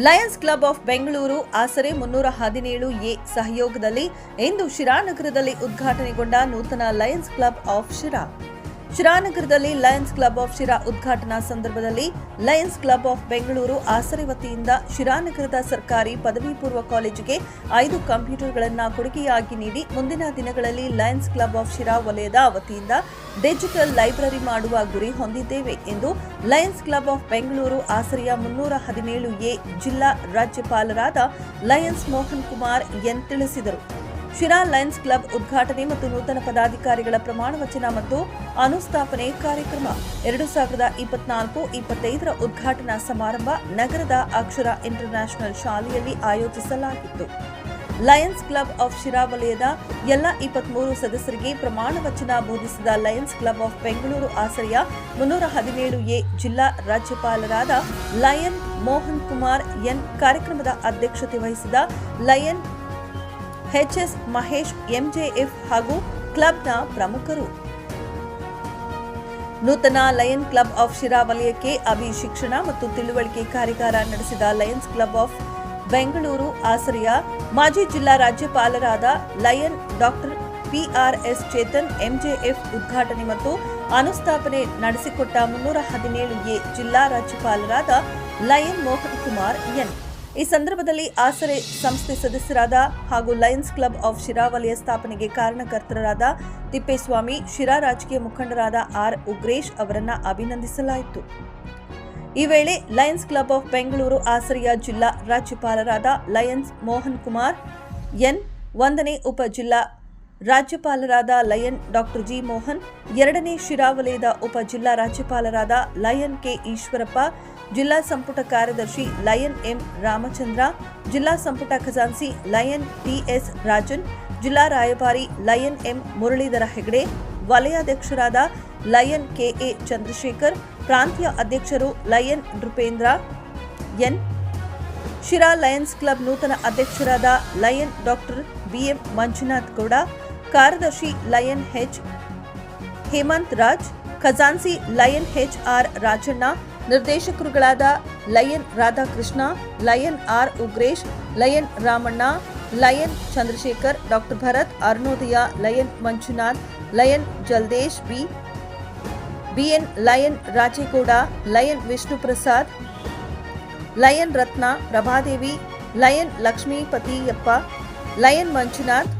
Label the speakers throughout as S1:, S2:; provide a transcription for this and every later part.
S1: Lions club of Bengaluru ಆಸರೆ ಮುನ್ನೂರ ಹದಿನೇಳು ಎ ಸಹಯೋಗದಲ್ಲಿ ಇಂದು ಶಿರಾನಗರದಲ್ಲಿ ಉದ್ಘಾಟನೆಗೊಂಡ ನೂತನ ಲಯನ್ಸ್ ಕ್ಲಬ್ ಆಫ್ ಶಿರಾ ಶಿರಾನಗರದಲ್ಲಿ ಲಯನ್ಸ್ ಕ್ಲಬ್ ಆಫ್ ಶಿರಾ ಉದ್ಘಾಟನಾ ಸಂದರ್ಭದಲ್ಲಿ ಲಯನ್ಸ್ ಕ್ಲಬ್ ಆಫ್ ಬೆಂಗಳೂರು ಆಸರೆ ವತಿಯಿಂದ ಶಿರಾನಗರದ ಸರ್ಕಾರಿ ಪದವಿ ಪೂರ್ವ ಕಾಲೇಜಿಗೆ ಐದು ಕಂಪ್ಯೂಟರ್ಗಳನ್ನು ಕೊಡುಗೆಯಾಗಿ ನೀಡಿ ಮುಂದಿನ ದಿನಗಳಲ್ಲಿ ಲಯನ್ಸ್ ಕ್ಲಬ್ ಆಫ್ ಶಿರಾ ವಲಯದ ವತಿಯಿಂದ ಡಿಜಿಟಲ್ ಲೈಬ್ರರಿ ಮಾಡುವ ಗುರಿ ಹೊಂದಿದ್ದೇವೆ ಎಂದು ಲಯನ್ಸ್ ಕ್ಲಬ್ ಆಫ್ ಬೆಂಗಳೂರು ಆಸರೆಯ ಮುನ್ನೂರ ಹದಿನೇಳು ಎ ಜಿಲ್ಲಾ ರಾಜ್ಯಪಾಲರಾದ ಲಯನ್ಸ್ ಮೋಹನ್ ಕುಮಾರ್ ಎನ್ ತಿಳಿಸಿದರು. ಶಿರಾ ಲಯನ್ಸ್ ಕ್ಲಬ್ ಉದ್ಘಾಟನೆ ಮತ್ತು ನೂತನ ಪದಾಧಿಕಾರಿಗಳ ಪ್ರಮಾಣ ವಚನ ಮತ್ತು ಅನುಸ್ಥಾಪನೆ ಕಾರ್ಯಕ್ರಮ. ಎರಡು ಸಾವಿರದ ಇಪ್ಪತ್ನಾಲ್ಕು ಇಪ್ಪತ್ತೈದರ ಉದ್ಘಾಟನಾ ಸಮಾರಂಭ ನಗರದ ಅಕ್ಷರ ಇಂಟರ್ನ್ಯಾಷನಲ್ ಶಾಲೆಯಲ್ಲಿ ಆಯೋಜಿಸಲಾಗಿತ್ತು. ಲಯನ್ಸ್ ಕ್ಲಬ್ ಆಫ್ ಶಿರಾ ವಲಯದ ಎಲ್ಲ ಇಪ್ಪತ್ಮೂರು ಸದಸ್ಯರಿಗೆ ಪ್ರಮಾಣ ವಚನ ಬೋಧಿಸಿದ ಲಯನ್ಸ್ ಕ್ಲಬ್ ಆಫ್ ಬೆಂಗಳೂರು ಆಸರೆಯ ಮುನ್ನೂರ ಹದಿನೇಳು ಎ ಜಿಲ್ಲಾ ರಾಜ್ಯಪಾಲರಾದ ಲಯನ್ ಮೋಹನ್ ಕುಮಾರ್ ಎನ್ ಕಾರ್ಯಕ್ರಮದ ಅಧ್ಯಕ್ಷತೆ ವಹಿಸಿದ ಲಯನ್ ಎಚ್ಎಸ್ ಮಹೇಶ್, ಎಂಜೆಎಫ್ ಹಾಗೂ ಕ್ಲಬ್ನ ಪ್ರಮುಖರು. ನೂತನ ಲಯನ್ ಕ್ಲಬ್ ಆಫ್ ಶಿರಾ ವಲಯಕ್ಕೆ ಅಭಿ ಶಿಕ್ಷಣ ಮತ್ತು ತಿಳುವಳಿಕೆ ಕಾರ್ಯಾಗಾರ ನಡೆಸಿದ ಲಯನ್ಸ್ ಕ್ಲಬ್ ಆಫ್ ಬೆಂಗಳೂರು ಆಸರೆಯ ಮಾಜಿ ಜಿಲ್ಲಾ ರಾಜ್ಯಪಾಲರಾದ lion doctor PRS Chetan, MJF ಉದ್ಘಾಟನೆ ಮತ್ತು ಅನುಸ್ಥಾಪನೆ ನಡೆಸಿಕೊಟ್ಟ ಮುನ್ನೂರ ಹದಿನೇಳು ಎ ಜಿಲ್ಲಾ ರಾಜ್ಯಪಾಲರಾದ ಲಯನ್ ಮೋಹನ್ ಕುಮಾರ್ ಎನ್. ಈ ಸಂದರ್ಭದಲ್ಲಿ ಆಸರೆ ಸಂಸ್ಥೆ ಸದಸ್ಯರಾದ ಹಾಗೂ ಲಯನ್ಸ್ ಕ್ಲಬ್ ಆಫ್ ಶಿರಾ ವಲಯ ಸ್ಥಾಪನೆಗೆ ಕಾರಣಕರ್ತರಾದ ತಿಪ್ಪೇಸ್ವಾಮಿ, ಶಿರಾ ರಾಜಕೀಯ ಮುಖಂಡರಾದ ಆರ್. ಉಗ್ರೇಶ್ ಅವರನ್ನು ಅಭಿನಂದಿಸಲಾಯಿತು. ಈ ವೇಳೆ ಲಯನ್ಸ್ ಕ್ಲಬ್ ಆಫ್ ಬೆಂಗಳೂರು ಆಸರೆಯ ಜಿಲ್ಲಾ ರಾಜ್ಯಪಾಲರಾದ ಲಯನ್ಸ್ ಮೋಹನ್ ಕುಮಾರ್, ಎನ್. ಒಂದನೇ ಉಪ ಜಿಲ್ಲಾ ರಾಜ್ಯಪಾಲರಾದ ಲಯನ್ ಡಾಕ್ಟರ್ ಜಿ ಮೋಹನ್, ಎರಡನೇ ಶಿರಾ ವಲಯದ ಉಪ ಜಿಲ್ಲಾ ರಾಜ್ಯಪಾಲರಾದ ಲಯನ್ ಕೆ ಈಶ್ವರಪ್ಪ, ಜಿಲ್ಲಾ ಸಂಪುಟ ಕಾರ್ಯದರ್ಶಿ ಲಯನ್ ಎಂ ರಾಮಚಂದ್ರ, ಜಿಲ್ಲಾ ಸಂಪುಟ ಖಜಾನ್ಸಿ ಲಯನ್ ಟಿಎಸ್ ರಾಜನ್, ಜಿಲ್ಲಾ ರಾಯಭಾರಿ ಲಯನ್ ಎಂ ಮುರಳೀಧರ ಹೆಗಡೆ, ವಲಯಾಧ್ಯಕ್ಷರಾದ ಲಯನ್ ಕೆಎ ಚಂದ್ರಶೇಖರ್, ಪ್ರಾಂತೀಯ ಅಧ್ಯಕ್ಷರು lion Nripendra, N Sira lions club ನೂತನ ಅಧ್ಯಕ್ಷರಾದ lion doctor BM Manjunath Gowda ಕಾರ್ಯದರ್ಶಿ ಲಯನ್ ಹೆಚ್ ಹೇಮಂತ್ ರಾಜ್ ಖಜಾನ್ಸಿ lion H R Rajanna, ನಿರ್ದೇಶಕರುಗಳಾದ lion Radhakrishna, lion R Ugresh, lion Ramanna, lion Chandrashekhar, doctor Bharath, Arunodaya, lion Manjunath, lion Jaldesh B, BN lion Rajegowda, lion Vishnu Prasad, lion Ratna Prabhadevi, lion Lakshmipathiyappa, lion Manjunath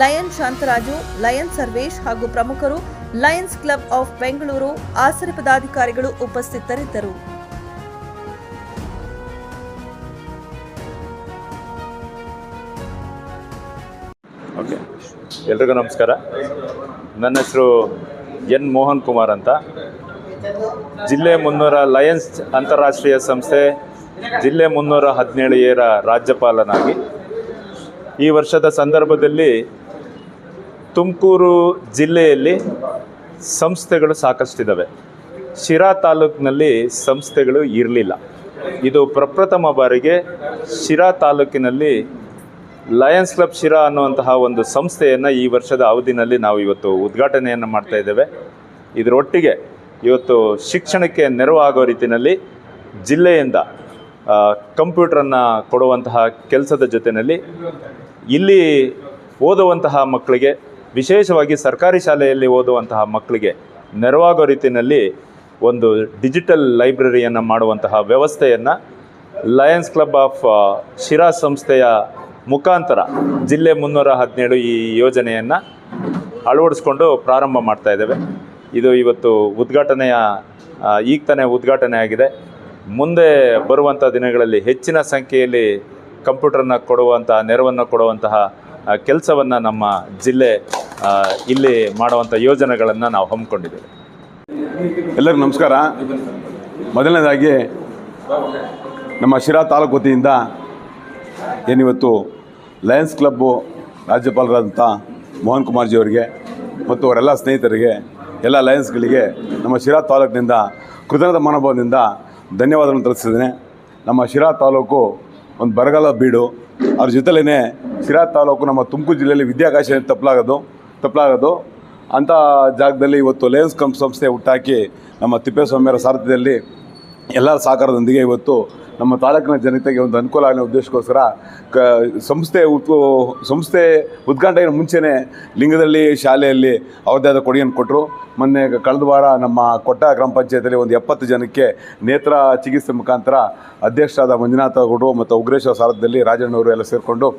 S1: lion Shantharaju, lion Sarvesh ಹಾಗೂ ಪ್ರಮುಖರು Lions club of Bengaluru ಆಸರೆ ಪದಾಧಿಕಾರಿಗಳು ಉಪಸ್ಥಿತರಿದ್ದರು.
S2: ಎಲ್ರಿಗೂ ನಮಸ್ಕಾರ. ನನ್ನ ಹೆಸರು N Mohan Kumar ಅಂತ. ಜಿಲ್ಲೆ ಮುನ್ನೂರ ಲಯನ್ಸ್ ಅಂತಾರಾಷ್ಟ್ರೀಯ ಸಂಸ್ಥೆ ಜಿಲ್ಲೆ ಮುನ್ನೂರ ಹದಿನೇಳು ಏರ ರಾಜ್ಯಪಾಲನಾಗಿ. ಈ ವರ್ಷದ ಸಂದರ್ಭದಲ್ಲಿ ತುಮಕೂರು ಜಿಲ್ಲೆಯಲ್ಲಿ ಸಂಸ್ಥೆಗಳು ಸಾಕಷ್ಟಿದ್ದಾವೆ ಶಿರಾ ತಾಲೂಕಿನಲ್ಲಿ ಸಂಸ್ಥೆಗಳು ಇರಲಿಲ್ಲ. ಇದು ಪ್ರಪ್ರಥಮ ಬಾರಿಗೆ ಶಿರಾ ತಾಲೂಕಿನಲ್ಲಿ ಲಯನ್ಸ್ ಕ್ಲಬ್ ಶಿರಾ ಅನ್ನುವಂತಹ ಒಂದು ಸಂಸ್ಥೆಯನ್ನು ಈ ವರ್ಷದ ಅವಧಿನಲ್ಲಿ ನಾವು ಇವತ್ತು ಉದ್ಘಾಟನೆಯನ್ನು ಮಾಡ್ತಾ ಇದ್ದೇವೆ. ಇದರೊಟ್ಟಿಗೆ ಇವತ್ತು ಶಿಕ್ಷಣಕ್ಕೆ ನೆರವಾಗೋ ರೀತಿಯಲ್ಲಿ ಜಿಲ್ಲೆಯಿಂದ ಕಂಪ್ಯೂಟ್ರನ್ನು ಕೊಡುವಂತಹ ಕೆಲಸದ ಜೊತೆಯಲ್ಲಿ ಇಲ್ಲಿ ಓದುವಂತಹ ಮಕ್ಕಳಿಗೆ ವಿಶೇಷವಾಗಿ ಸರ್ಕಾರಿ ಶಾಲೆಯಲ್ಲಿ ಓದುವಂತಹ ಮಕ್ಕಳಿಗೆ ನೆರವಾಗೋ ರೀತಿಯಲ್ಲಿ ಒಂದು ಡಿಜಿಟಲ್ ಲೈಬ್ರರಿಯನ್ನು ಮಾಡುವಂತಹ ವ್ಯವಸ್ಥೆಯನ್ನು ಲಯನ್ಸ್ ಕ್ಲಬ್ ಆಫ್ ಶಿರಾ ಸಂಸ್ಥೆಯ ಮುಖಾಂತರ ಜಿಲ್ಲೆ ಮುನ್ನೂರ ಹದಿನೇಳು ಈ ಯೋಜನೆಯನ್ನು ಅಳವಡಿಸ್ಕೊಂಡು ಪ್ರಾರಂಭ ಮಾಡ್ತಾ ಇದ್ದೇವೆ. ಇದು ಇವತ್ತು ಉದ್ಘಾಟನೆಯ ಈಗ ತಾನೇ ಉದ್ಘಾಟನೆ ಆಗಿದೆ. ಮುಂದೆ ಬರುವಂಥ ದಿನಗಳಲ್ಲಿ ಹೆಚ್ಚಿನ ಸಂಖ್ಯೆಯಲ್ಲಿ ಕಂಪ್ಯೂಟರ್ನ ಕೊಡುವಂತಹ, ನೆರವನ್ನು ಕೊಡುವಂತಹ ಕೆಲಸವನ್ನು ನಮ್ಮ ಜಿಲ್ಲೆ ಇಲ್ಲಿ ಮಾಡುವಂಥ ಯೋಜನೆಗಳನ್ನು ನಾವು ಹಮ್ಮಿಕೊಂಡಿದ್ದೇವೆ.
S3: ಎಲ್ಲರಿಗೂ ನಮಸ್ಕಾರ. ಮೊದಲನೇದಾಗಿ ನಮ್ಮ ಶಿರಾ ತಾಲೂಕು ವತಿಯಿಂದ ಏನಿವತ್ತು ಲಯನ್ಸ್ ಕ್ಲಬ್ಬು ರಾಜ್ಯಪಾಲರಾದಂಥ ಮೋಹನ್ ಕುಮಾರ್ಜಿ ಅವರಿಗೆ ಮತ್ತು ಅವರೆಲ್ಲ ಸ್ನೇಹಿತರಿಗೆ, ಎಲ್ಲ ಲಯನ್ಸ್ಗಳಿಗೆ ನಮ್ಮ ಶಿರಾ ತಾಲೂಕಿನಿಂದ ಕೃತಜ್ಞತ ಮನೋಭಾವದಿಂದ ಧನ್ಯವಾದಗಳನ್ನು ತಿಳಿಸಿದ್ದೇನೆ. ನಮ್ಮ ಶಿರಾ ತಾಲೂಕು ಒಂದು ಬರಗಾಲ ಬೀಡು. ಅದ್ರ ಜೊತೆಲೇ ಶಿರಾ ತಾಲೂಕು ನಮ್ಮ ತುಮಕೂರು ಜಿಲ್ಲೆಯಲ್ಲಿ ವಿದ್ಯಾಕಾಶ ತಪ್ಪಲಾಗೋದು. ತಪ್ಪಲಾಗೋದು ಅಂಥ ಜಾಗದಲ್ಲಿ ಇವತ್ತು ಲಯನ್ಸ್ ಕಂಪ್ ಸಂಸ್ಥೆ ಹುಟ್ಟಾಕಿ ನಮ್ಮ ತಿಪ್ಪೇಸ್ವಾಮಿಯವರ ಸಾರಥ್ಯದಲ್ಲಿ ಎಲ್ಲರ ಸಹಕಾರದೊಂದಿಗೆ ಇವತ್ತು ನಮ್ಮ ತಾಲೂಕಿನ ಜನತೆಗೆ ಒಂದು ಅನುಕೂಲ ಆಗೋ ಉದ್ದೇಶಕ್ಕೋಸ್ಕರ ಕ, ಸಂಸ್ಥೆ ಉತ್ ಸಂಸ್ಥೆ ಉದ್ಘಾಟನೆಗೆ ಮುಂಚೆನೇ ಲಿಂಗದಲ್ಲಿ ಶಾಲೆಯಲ್ಲಿ ಅವ್ರದ್ದೇ ಆದ ಕೊಡುಗೆಯನ್ನು ಕೊಟ್ಟರು. ಮೊನ್ನೆ ಕಳೆದ ವಾರ ನಮ್ಮ ಕೊಟ್ಟ ಗ್ರಾಮ ಪಂಚಾಯತಲ್ಲಿ ಒಂದು ಎಪ್ಪತ್ತು ಜನಕ್ಕೆ ನೇತ್ರ ಚಿಕಿತ್ಸೆ ಮುಖಾಂತರ ಅಧ್ಯಕ್ಷರಾದ ಮಂಜುನಾಥ ಗೌಡರು ಮತ್ತು ಉಗ್ರೇಶ್ವರ ಸಾರಥ್ಯದಲ್ಲಿ ರಾಜಣ್ಣವರು ಎಲ್ಲ ಸೇರಿಕೊಂಡು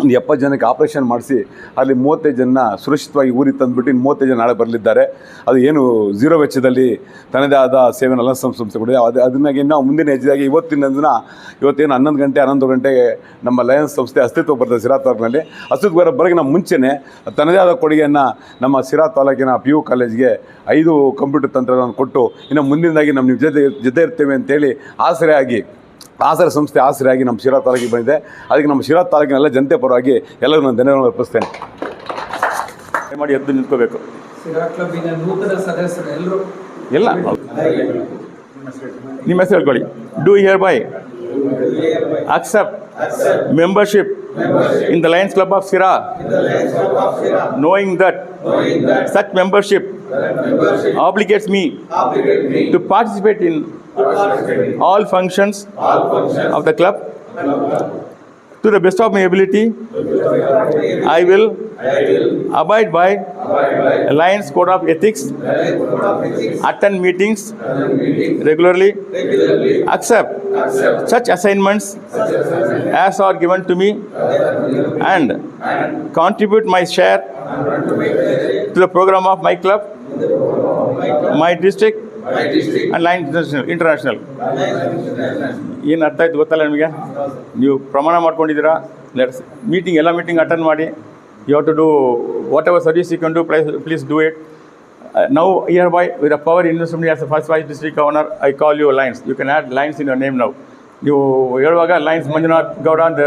S3: ಒಂದು ಎಪ್ಪತ್ತು ಜನಕ್ಕೆ ಆಪ್ರೇಷನ್ ಮಾಡಿಸಿ ಅಲ್ಲಿ ಮೂವತ್ತೈದು ಜನ ಸುರಕ್ಷಿತವಾಗಿ ಊರಿಗೆ ತಂದುಬಿಟ್ಟು ಇನ್ನು ಮೂವತ್ತೈದು ಜನ ನಾಳೆ ಬರಲಿದ್ದಾರೆ. ಅದು ಏನು ಝೀರೋ ವೆಚ್ಚದಲ್ಲಿ ತನ್ನದೇ ಆದ ಸೇವೆನ ಅಲ್ಲ ಸಂಸ್ಥೆ ಕೊಡಿದೆ ಅದು ಅದನ್ನಾಗಿ ನಾವು ಮುಂದಿನ ಹೆಜ್ಜೆಯಾಗಿ ಇವತ್ತಿನ ದಿನ ಇವತ್ತೇನು ಹನ್ನೊಂದು ಗಂಟೆ, ಹನ್ನೊಂದು ಗಂಟೆಗೆ ನಮ್ಮ ಲಯನ್ಸ್ ಸಂಸ್ಥೆ ಅಸ್ತಿತ್ವ ಬರ್ತದೆ ಸಿರಾ ತಾಲೂಕಿನಲ್ಲಿ. ಅಸ್ತಿತ್ವ ಬರೋ ಬರೋಕ್ಕೆ ಮುಂಚೆನೇ ತನ್ನದೇ ಆದ ಕೊಡುಗೆಯನ್ನು ನಮ್ಮ ಸಿರಾ ತಾಲೂಕಿನ ಪಿ ಯು ಕಾಲೇಜ್ಗೆ ಐದು ಕಂಪ್ಯೂಟರ್ ತಂತ್ರಗಳನ್ನು ಕೊಟ್ಟು ಇನ್ನು ಮುಂದಿನದಾಗಿ ನಮ್ಮ ನಿಮ್ಮ ಜೊತೆ ಜೊತೆ ಇರ್ತೇವೆ ಅಂತೇಳಿ ಆಸರೆಯಾಗಿ ಆಸರೆ ಸಂಸ್ಥೆ ಆಸರೆಯಾಗಿ ನಮ್ಮ ಶಿರಾ ತಾಲೂಕಿಗೆ ಬಂದಿದೆ. ಅದಕ್ಕೆ ನಮ್ಮ ಶಿರಾ ತಾಲೂಕಿನೆಲ್ಲ ಜನತೆ ಪರವಾಗಿ ಎಲ್ಲರೂ ನಾನು ಧನ್ಯವಾದ ಅರ್ಪಿಸ್ತೇನೆ.
S4: ಮಾಡಿ ಎದ್ದು ನಿಂತ್ಕೋಬೇಕು.
S5: ಇಲ್ಲ.
S4: ಎಲ್ಲ ನಿಮ್ಮ ಹೆಸರು ಹೇಳ್ಕೊಳ್ಳಿ. Do hereby accept membership in the lions club of Sira knowing that such membership obligates me to participate in all functions of the club. To the best of my ability i will abide by alliance code of ethics attend meetings regularly accept such assignments as are given to me and contribute my share to the program of my club, my district, lion international. ಏನು ಅರ್ಥ ಆಯ್ತು ಗೊತ್ತಲ್ಲ ನಿಮಗೆ? ನೀವು ಪ್ರಮಾಣ ಮಾಡ್ಕೊಂಡಿದ್ದೀರಾ? Let's meeting ಎಲ್ಲ meeting attend ಮಾಡಿ. You have to do whatever service you can do please please do it now year by with a power investment as first vice district governor I call you lions you can add lions in your name ನಾವು ನೀವು ಹೇಳುವಾಗ lines Manjunath Gowda ಅಂತ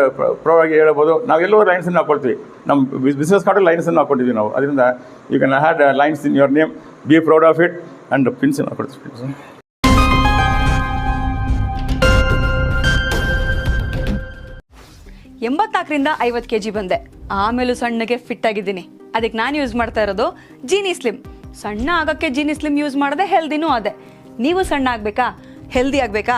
S4: ಪ್ರವಾಗಿ ಹೇಳ್ಬೋದು. ನಾವೆಲ್ಲರೂ ಲೈನ್ಸನ್ನು ಹಾಕೊಳ್ತೀವಿ. ನಮ್ಮ business card ಲೈನ್ಸನ್ನು ಹಾಕ್ಕೊಟ್ಟಿದ್ವಿ ನಾವು. ಅದರಿಂದ you can had lions in your name be proud of it and ಪಿನ್ಸನ್ನು ಹಾಕೊಡ್ತೀವಿ
S6: ಎಂಬತ್ನಾಲ್ಕರಿಂದ ಐವತ್ತು ಕೆ ಜಿ ಬಂದೆ. ಆಮೇಲೂ ಸಣ್ಣಗೆ ಫಿಟ್ ಆಗಿದ್ದೀನಿ. ಅದಕ್ಕೆ ನಾನು ಯೂಸ್ ಮಾಡ್ತಾ ಇರೋದು ಜೀನಿ ಸ್ಲಿಮ್ ಸಣ್ಣ ಆಗೋಕ್ಕೆ ಜೀನಿ ಸ್ಲಿಮ್ ಯೂಸ್ ಮಾಡಿದೆ ಹೆಲ್ದಿನೂ ಅದೇ. ನೀವು ಸಣ್ಣ ಆಗಬೇಕಾ? ಹೆಲ್ದಿ ಆಗಬೇಕಾ?